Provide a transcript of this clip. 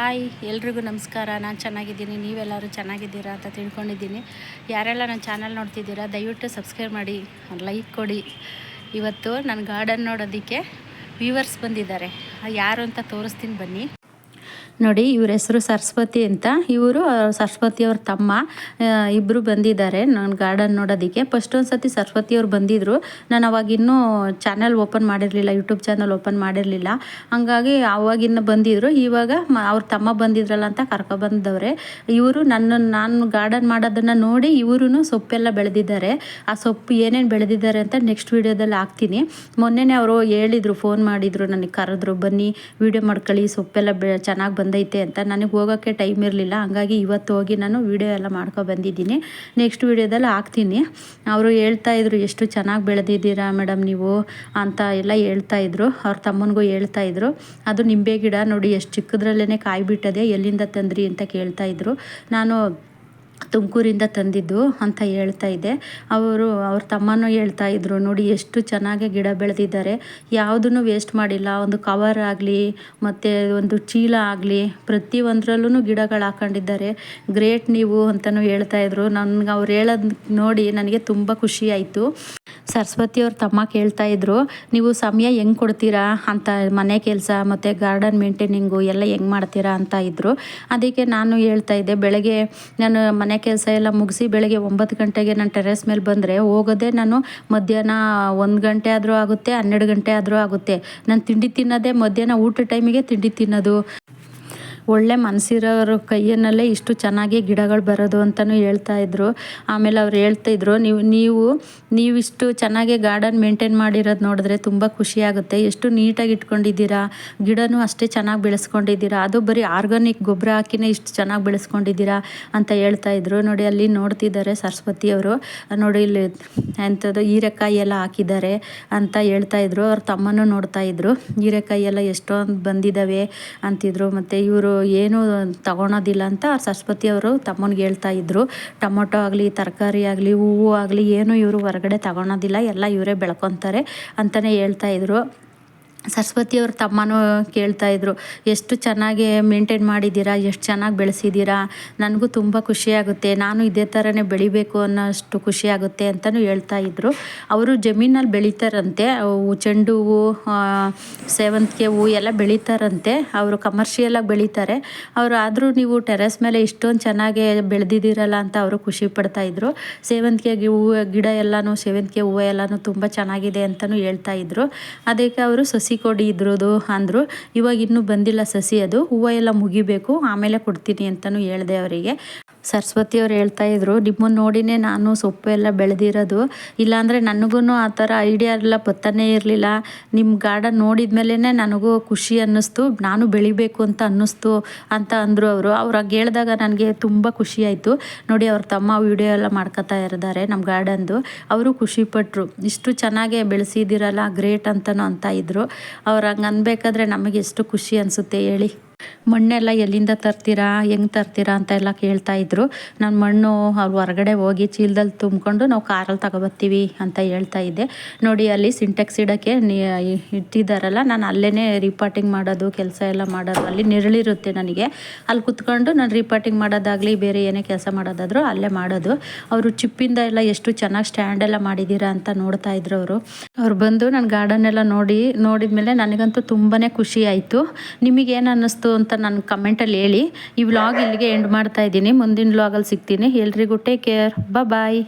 Hi, ಎಲ್ರಿಗೂ ನಮಸ್ಕಾರ. ನಾನು ಚೆನ್ನಾಗಿದ್ದೀನಿ, ನೀವೆಲ್ಲರೂ ಚೆನ್ನಾಗಿದ್ದೀರಾ ಅಂತ ತಿಳ್ಕೊಂಡಿದ್ದೀನಿ. ಯಾರೆಲ್ಲ ನನ್ನ ಚಾನಲ್ ನೋಡ್ತಿದ್ದೀರಾ, ದಯವಿಟ್ಟು ಸಬ್ಸ್ಕ್ರೈಬ್ ಮಾಡಿ, ಲೈಕ್ ಕೊಡಿ. ಇವತ್ತು ನನ್ನ ಗಾರ್ಡನ್ ನೋಡೋದಕ್ಕೆ ವ್ಯೂವರ್ಸ್ ಬಂದಿದ್ದಾರೆ. ಯಾರು ಅಂತ ತೋರಿಸ್ತೀನಿ ಬನ್ನಿ. ನೋಡಿ, ಇವ್ರ ಹೆಸರು ಸರಸ್ವತಿ ಅಂತ. ಇವರು ಸರಸ್ವತಿ ಅವ್ರ ತಮ್ಮ ಇಬ್ಬರು ಬಂದಿದ್ದಾರೆ ನನ್ನ ಗಾರ್ಡನ್ ನೋಡೋದಕ್ಕೆ. ಫಸ್ಟ್ ಒಂದು ಸತಿ ಸರಸ್ವತಿ ಅವ್ರು ಬಂದಿದ್ದರು ನಾನು ಅವಾಗ ಇನ್ನೂ ಚಾನಲ್ ಓಪನ್ ಮಾಡಿರಲಿಲ್ಲ ಯೂಟ್ಯೂಬ್ ಚಾನಲ್ ಓಪನ್ ಮಾಡಿರಲಿಲ್ಲ. ಹಂಗಾಗಿ ಅವಾಗಿನ್ನು ಬಂದಿದ್ದರು ಇವಾಗ ಅವ್ರ ತಮ್ಮ ಬಂದಿದ್ರಲ್ಲ ಅಂತ ಕರ್ಕೊಬಂದವ್ರೆ ಇವರು ನನ್ನ, ನಾನು ಗಾರ್ಡನ್ ಮಾಡೋದನ್ನು ನೋಡಿ ಇವರು ಸೊಪ್ಪೆಲ್ಲ ಬೆಳೆದಿದ್ದಾರೆ. ಆ ಸೊಪ್ಪು ಏನೇನು ಬೆಳೆದಿದ್ದಾರೆ ಅಂತ ನೆಕ್ಸ್ಟ್ ವೀಡಿಯೋದಲ್ಲಿ ಹಾಕ್ತೀನಿ. ಮೊನ್ನೆನೇ ಅವರು ಹೇಳಿದರು ಫೋನ್ ಮಾಡಿದರು, ನನಗೆ ಕರೆದ್ರು, ಬನ್ನಿ ವೀಡಿಯೋ ಮಾಡ್ಕೊಳ್ಳಿ, ಸೊಪ್ಪೆಲ್ಲ ಬೆ, ಚೆನ್ನಾಗಿ ಬಂದೈತೆ ಅಂತ ನನಗೆ ಹೋಗೋಕ್ಕೆ ಟೈಮ್ ಇರಲಿಲ್ಲ. ಹಂಗಾಗಿ ಇವತ್ತು ಹೋಗಿ ನಾನು ವೀಡಿಯೋ ಎಲ್ಲ ಮಾಡ್ಕೊ ಬಂದಿದ್ದೀನಿ. ನೆಕ್ಸ್ಟ್ ವೀಡಿಯೋದಲ್ಲಿ ಹಾಕ್ತೀನಿ. ಅವರು ಹೇಳ್ತಾ ಇದ್ರು, ಎಷ್ಟು ಚೆನ್ನಾಗಿ ಬೆಳೆದಿದ್ದೀರಾ ಮೇಡಮ್ ನೀವು? ಅಂತ ಎಲ್ಲ ಹೇಳ್ತಾ ಇದ್ರು. ಅವ್ರ ತಮ್ಮನಿಗೂ ಹೇಳ್ತಾ ಇದ್ರು. ಅದು ನಿಂಬೆ ಗಿಡ ನೋಡಿ, ಎಷ್ಟು ಚಿಕ್ಕದ್ರಲ್ಲೇ ಕಾಯಿ ಬಿಟ್ಟದೆ ಎಲ್ಲಿಂದ ತಂದ್ರಿ? ಅಂತ ಕೇಳ್ತಾ ಇದ್ರು. ನಾನು ತುಮಕೂರಿಂದ ತಂದಿದ್ದು ಅಂತ ಹೇಳ್ತಾ ಇದ್ದೆ ಅವರು, ಅವ್ರ ತಮ್ಮನೂ ಹೇಳ್ತಾ ಇದ್ರು, ನೋಡಿ ಎಷ್ಟು ಚೆನ್ನಾಗಿ ಗಿಡ ಬೆಳೆದಿದ್ದಾರೆ. ಯಾವುದನ್ನು ವೇಸ್ಟ್ ಮಾಡಿಲ್ಲ. ಒಂದು ಕವರ್ ಆಗಲಿ, ಮತ್ತು ಒಂದು ಚೀಲ ಆಗಲಿ ಪ್ರತಿಯೊಂದರಲ್ಲೂ ಗಿಡಗಳು ಹಾಕೊಂಡಿದ್ದಾರೆ. ಗ್ರೇಟ್ ನೀವು ಅಂತಲೂ ಹೇಳ್ತಾ ಇದ್ರು. ನನ್ಗೆ ಅವ್ರು ಹೇಳೋದು ನೋಡಿ ನನಗೆ ತುಂಬ ಖುಷಿ ಆಯಿತು. ಸರಸ್ವತಿ ಅವ್ರ ತಮ್ಮ ಕೇಳ್ತಾ ಇದ್ರು, ನೀವು ಸಮಯ ಹೆಂಗೆ ಕೊಡ್ತೀರಾ ಅಂತ, ಮನೆ ಕೆಲಸ ಮತ್ತು ಗಾರ್ಡನ್ ಮೇಂಟೈನಿಂಗು ಎಲ್ಲ ಹೆಂಗೆ ಮಾಡ್ತೀರಾ? ಅಂತ ಇದ್ದರು ಅದಕ್ಕೆ ನಾನು ಹೇಳ್ತಾ ಇದ್ದೆ, ಬೆಳಗ್ಗೆ ನಾನು ಮನೆ ಕೆಲಸ ಎಲ್ಲ ಮುಗಿಸಿ ಬೆಳಗ್ಗೆ ಒಂಬತ್ತು ಗಂಟೆಗೆ ನಾನು ಟೆರೆಸ್ ಮೇಲೆ ಬಂದರೆ ಹೋಗೋದೇ ನಾನು ಮಧ್ಯಾಹ್ನ ಒಂದು ಗಂಟೆ ಆದರೂ ಆಗುತ್ತೆ, ಹನ್ನೆರಡು ಗಂಟೆ ಆದರೂ ಆಗುತ್ತೆ. ನಾನು ತಿಂಡಿ ತಿನ್ನೋದೇ ಮಧ್ಯಾಹ್ನ ಊಟ ಟೈಮಿಗೆ ತಿಂಡಿ ತಿನ್ನೋದು. ಒಳ್ಳೆ ಮನಸ್ಸಿರೋರ ಕೈಯನ್ನಲ್ಲೇ ಇಷ್ಟು ಚೆನ್ನಾಗಿ ಗಿಡಗಳು ಬರೋದು ಅಂತಲೂ ಹೇಳ್ತಾ ಇದ್ರು. ಆಮೇಲೆ ಅವ್ರು ಹೇಳ್ತಾಯಿದ್ರು ನೀವು ನೀವು, ನೀವಿಷ್ಟು ಚೆನ್ನಾಗಿ ಗಾರ್ಡನ್ ಮೇಂಟೈನ್ ಮಾಡಿರೋದು ನೋಡಿದ್ರೆ ತುಂಬ ಖುಷಿಯಾಗುತ್ತೆ ಎಷ್ಟು ನೀಟಾಗಿ ಇಟ್ಕೊಂಡಿದ್ದೀರಾ? ಗಿಡನೂ ಅಷ್ಟೇ ಚೆನ್ನಾಗಿ ಬೆಳೆಸ್ಕೊಂಡಿದ್ದೀರಾ? ಅದು ಬರೀ ಆರ್ಗಾನಿಕ್ ಗೊಬ್ಬರ ಹಾಕಿನೇ ಇಷ್ಟು ಚೆನ್ನಾಗಿ ಬೆಳೆಸ್ಕೊಂಡಿದ್ದೀರಾ? ಅಂತ ಹೇಳ್ತಾ ಇದ್ರು. ನೋಡಿ, ಅಲ್ಲಿ ನೋಡ್ತಿದ್ದಾರೆ ಸರಸ್ವತಿ ಅವರು. ನೋಡಿ, ಇಲ್ಲಿ ಎಂಥದ್ದು ಹೀರೆಕಾಯಿ ಎಲ್ಲ ಹಾಕಿದ್ದಾರೆ ಅಂತ ಹೇಳ್ತಾ ಇದ್ರು. ಅವ್ರ ತಮ್ಮನೂ ನೋಡ್ತಾ ಇದ್ರು. ಹೀರೆಕಾಯಿ ಎಲ್ಲ ಎಷ್ಟೊಂದು ಬಂದಿದ್ದಾವೆ? ಅಂತಿದ್ರು. ಮತ್ತು ಇವರು ಏನು ತಗೊಳೋದಿಲ್ಲ ಅಂತ ಸರಸ್ವತಿ ಅವರು ತಮ್ಮನಿಗೆ ಹೇಳ್ತಾ ಇದ್ದರು ಟೊಮೊಟೊ ಆಗಲಿ, ತರಕಾರಿ ಆಗಲಿ, ಹೂವು ಆಗಲಿ, ಏನು ಇವರು ಹೊರಗಡೆ ತಗೊಳೋದಿಲ್ಲ. ಎಲ್ಲ ಇವರೇ ಬೆಳ್ಕೊತಾರೆ ಅಂತಲೇ ಹೇಳ್ತಾ ಇದ್ರು. ಸರಸ್ವತಿಯವ್ರ ತಮ್ಮನೂ ಕೇಳ್ತಾಯಿದ್ರು ಎಷ್ಟು ಚೆನ್ನಾಗಿ ಮೇಂಟೈನ್ ಮಾಡಿದ್ದೀರಾ, ಎಷ್ಟು ಚೆನ್ನಾಗಿ ಬೆಳೆಸಿದ್ದೀರಾ, ನನಗೂ ತುಂಬ ಖುಷಿಯಾಗುತ್ತೆ ನಾನು ಇದೇ ಥರನೇ ಬೆಳಿಬೇಕು ಅನ್ನೋಷ್ಟು ಖುಷಿಯಾಗುತ್ತೆ ಅಂತಲೂ ಹೇಳ್ತಾಯಿದ್ರು ಅವರು ಜಮೀನಲ್ಲಿ ಬೆಳೀತಾರಂತೆ, ಅವು ಚೆಂಡು ಹೂವು ಸೇವಂತಿಗೆ ಹೂವು ಎಲ್ಲ ಬೆಳೀತಾರಂತೆ, ಅವರು ಕಮರ್ಷಿಯಲಾಗಿ ಬೆಳೀತಾರೆ. ಅವರು ಆದರೂ ನೀವು ಟೆರೆಸ್ ಮೇಲೆ ಇಷ್ಟೊಂದು ಚೆನ್ನಾಗಿ ಬೆಳೆದಿದ್ದೀರಲ್ಲ ಅಂತ ಅವರು ಖುಷಿ ಪಡ್ತಾಯಿದ್ರು ಸೇವಂತಿಗೆ ಹೂವು, ಗಿಡ ಎಲ್ಲನೂ, ಸೇವಂತಿಗೆ ಹೂವು ಎಲ್ಲನೂ ತುಂಬ ಚೆನ್ನಾಗಿದೆ ಅಂತಲೂ ಹೇಳ್ತಾಯಿದ್ರು ಅದಕ್ಕೆ ಅವರು ಸಸಿ ಕೊಡಿ ಇದ್ರದ್ದು ಅಂದರು. ಇವಾಗ ಇನ್ನೂ ಬಂದಿಲ್ಲ ಸಸಿ ಅದು. ಹೂವು ಎಲ್ಲ ಮುಗಿಬೇಕು. ಆಮೇಲೆ ಕೊಡ್ತೀನಿ ಅಂತಲೂ ಹೇಳಿದೆ ಅವರಿಗೆ. ಸರಸ್ವತಿಯವ್ರು ಹೇಳ್ತಾ ಇದ್ರು ನಿಮ್ಮನ್ನು ನೋಡಿನೇ ನಾನು ಸೊಪ್ಪು ಎಲ್ಲ ಬೆಳೆದಿರೋದು. ಇಲ್ಲಾಂದರೆ ನನಗೂ ಆ ಥರ ಐಡಿಯಾ ಎಲ್ಲ ಪತ್ತಾನೇ ಇರಲಿಲ್ಲ. ನಿಮ್ಮ ಗಾರ್ಡನ್ ನೋಡಿದ ಮೇಲೇ ನನಗೂ ಖುಷಿ ಅನ್ನಿಸ್ತು. ನಾನು ಬೆಳಿಬೇಕು ಅಂತ ಅನ್ನಿಸ್ತು ಅಂತ ಅಂದರು ಅವರು. ಅವ್ರಾಗ ಹೇಳಿದಾಗ ನನಗೆ ತುಂಬ ಖುಷಿ ಆಯಿತು. ನೋಡಿ ಅವ್ರ ತಮ್ಮ ವಿಡಿಯೋ ಎಲ್ಲ ಮಾಡ್ಕೊತಾ ಇದ್ದಾರೆ ನಮ್ಮ ಗಾರ್ಡನ್ದು. ಅವರು ಖುಷಿಪಟ್ಟರು ಇಷ್ಟು ಚೆನ್ನಾಗೆ ಬೆಳೆಸಿದ್ದೀರಲ್ಲ, ಗ್ರೇಟ್ ಅಂತಲೂ ಅಂತ ಇದ್ದರು ಅವ್ರು ಹಂಗೆ ಅನ್ಬೇಕಾದ್ರೆ ನಮಗೆ ಎಷ್ಟು ಖುಷಿ ಅನಿಸುತ್ತೆ ಹೇಳಿ. ಮಣ್ಣೆಲ್ಲ ಎಲ್ಲಿಂದ ತರ್ತೀರಾ, ಹೆಂಗೆ ತರ್ತೀರಾ ಅಂತ ಎಲ್ಲ ಕೇಳ್ತಾ ಇದ್ರು. ನಾನು ಮಣ್ಣು ಅವ್ರು ಹೊರಗಡೆ ಹೋಗಿ ಚೀಲದಲ್ಲಿ ತುಂಬಿಕೊಂಡು ನಾವು ಕಾರಲ್ಲಿ ತಗೊಬರ್ತೀವಿ ಅಂತ ಹೇಳ್ತಾ ಇದ್ದೆ. ನೋಡಿ ಅಲ್ಲಿ ಸಿಂಟೆಕ್ಸ್ ಇಡೋಕ್ಕೆ ಇಟ್ಟಿದ್ದಾರಲ್ಲ ನಾನು ಅಲ್ಲೇ ರಿಪಾರ್ಟಿಂಗ್ ಮಾಡೋದು, ಕೆಲಸ ಎಲ್ಲ ಮಾಡೋದು, ಅಲ್ಲಿ ನೆರಳಿರುತ್ತೆ ನನಗೆ. ಅಲ್ಲಿ ಕುತ್ಕೊಂಡು ನಾನು ರಿಪಾರ್ಟಿಂಗ್ ಮಾಡೋದಾಗಲಿ, ಬೇರೆ ಏನೇ ಕೆಲಸ ಮಾಡೋದಾದರೂ ಅಲ್ಲೇ ಮಾಡೋದು. ಅವರು ಚಿಪ್ಪಿಂದ ಎಲ್ಲ ಎಷ್ಟು ಚೆನ್ನಾಗಿ ಸ್ಟ್ಯಾಂಡ್ ಎಲ್ಲ ಮಾಡಿದ್ದೀರಾ ಅಂತ ನೋಡ್ತಾ ಇದ್ರು ಅವರು. ಅವ್ರು ಬಂದು ನನ್ನ ಗಾರ್ಡನ್ ಎಲ್ಲ ನೋಡಿ ನೋಡಿದ ಮೇಲೆ ನನಗಂತೂ ತುಂಬಾ ಖುಷಿ ಆಯಿತು. ನಿಮಗೇನು ಅನ್ನಿಸ್ತು ಅಂತ ನನ್ನ ಕಮೆಂಟಲ್ಲಿ ಹೇಳಿ. ಈ ವ್ಲಾಗ್ ಇಲ್ಲಿಗೆ ಎಂಡ್ ಮಾಡ್ತಾ ಇದ್ದೀನಿ. ಮುಂದಿನ ವ್ಲಾಗಲ್ಲಿ ಸಿಗ್ತೀನಿ. ಎಲ್ರಿಗೂ ಟೇಕ್ ಕೇರ್ ಬಾಯ್